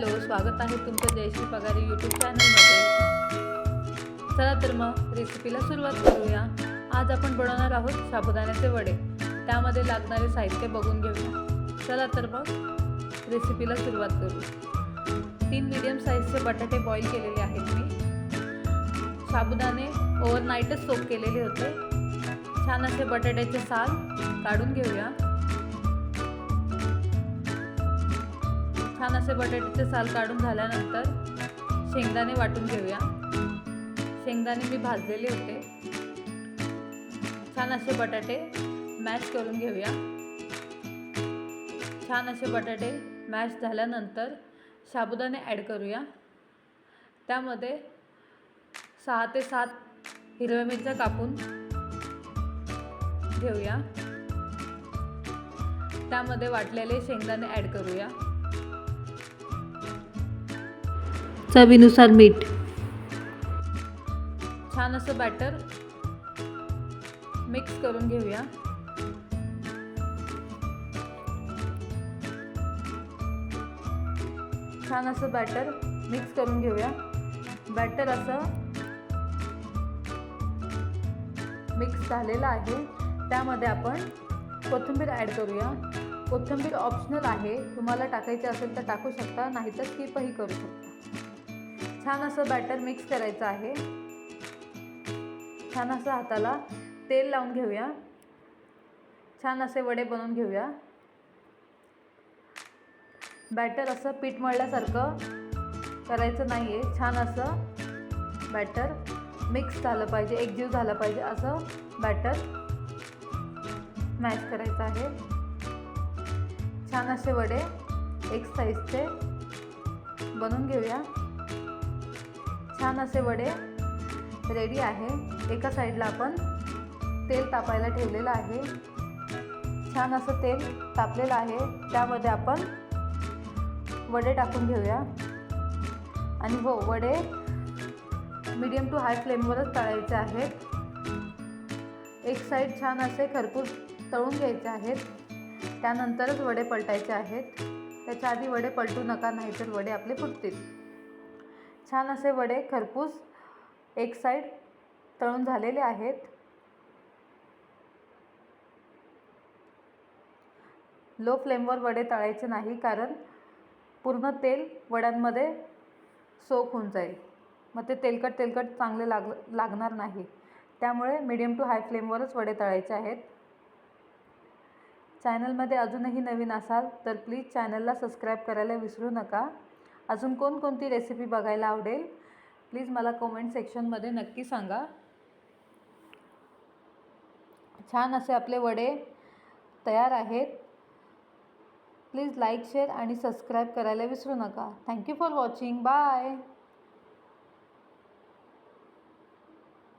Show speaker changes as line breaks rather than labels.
Hello स्वागत आहे तुमचं जयश्री पगारी यूट्यूब चॅनलमध्ये चला तर मग रेसिपीला सुरुवात करूया. आज आपण बनवणार आहोत साबुदाण्याचे वडे. त्यामध्ये लागणारे साहित्य बघून घेऊया. चला तर मग रेसिपीला सुरुवात करू तीन मीडियम साईजचे बटाटे बॉईल केलेले आहेत मी. साबुदाणे ओव्हरनाईटच सोप केलेले होते. छान असे बटाट्याचे साल काढून घेऊया. छान असे बटाट्याचे साल काढून झाल्यानंतर शेंगदाणे वाटून घेऊया. शेंगदाणे मी भाजलेले होते. छान असे बटाटे मॅश करून घेऊया. छान असे बटाटे मॅश झाल्यानंतर साबुदाणे ॲड करूया. त्यामध्ये सहा ते सात हिरव्या मिरच्या कापून घेऊया. त्यामध्ये वाटलेले शेंगदाणे ॲड करूया.
चवीनुसार मीठ.
छान असं बॅटर मिक्स करून घेऊया. छान असं बॅटर मिक्स करून घेऊया. बॅटर असं मिक्स झालेलं आहे. त्यामध्ये आपण कोथिंबीर ॲड करूया. कोथिंबीर ऑप्शनल आहे. तुम्हाला टाकायची असेल तर टाकू शकता नाहीतर स्किपही करू शकता. छान असं बॅटर मिक्स करायचं आहे. छान असं हाताला तेल लावून घेऊया. छान असे वडे बनवून घेऊया. बॅटर असं पीठ मळल्यासारखं करायचं नाही आहे छान असं बॅटर मिक्स झालं पाहिजे एकजीव झालं पाहिजे असं बॅटर मॅच करायचं आहे. छान असे वडे एक साईजचे बनवून घेऊया. छान असे वडे रेडी आहे. एका साईडला आपण तेल तापायला ठेवलेलं आहे. छान असं तेल तापलेलं आहे. त्यामध्ये आपण वडे टाकून घेऊया. आणि हो वडे मीडियम टू हाय फ्लेमवरच तळायचे आहेत. एक साईड छान असे खरपूस तळून घ्यायचे आहेत. त्यानंतरच वडे पलटायचे आहेत. त्याच्या आधी वडे पलटू नका नाहीतर वडे आपले फुटतील. छान असे वडे खरपूस एक साईड तळून झालेले आहेत. लो फ्लेमवर वडे तळायचे नाही कारण पूर्ण तेल वड्यांमध्ये सोक होऊन जाईल. मग ते तेलकट तेलकट चांगले लाग लागणार नाही. त्यामुळे मीडियम टू हाय फ्लेमवरच वडे तळायचे आहेत. चॅनलमध्ये अजूनही नवीन असाल तर प्लीज चॅनलला सबस्क्राईब करायला विसरू नका. अजून कोणकोणती रेसिपी बघायला आवडेल? प्लीज मला कमेंट सेक्शनमध्ये नक्की सांगा. छान असे आपले वडे तयार आहेत. प्लीज लाईक शेअर आणि सबस्क्राईब करायला विसरू नका. Thank you for watching bye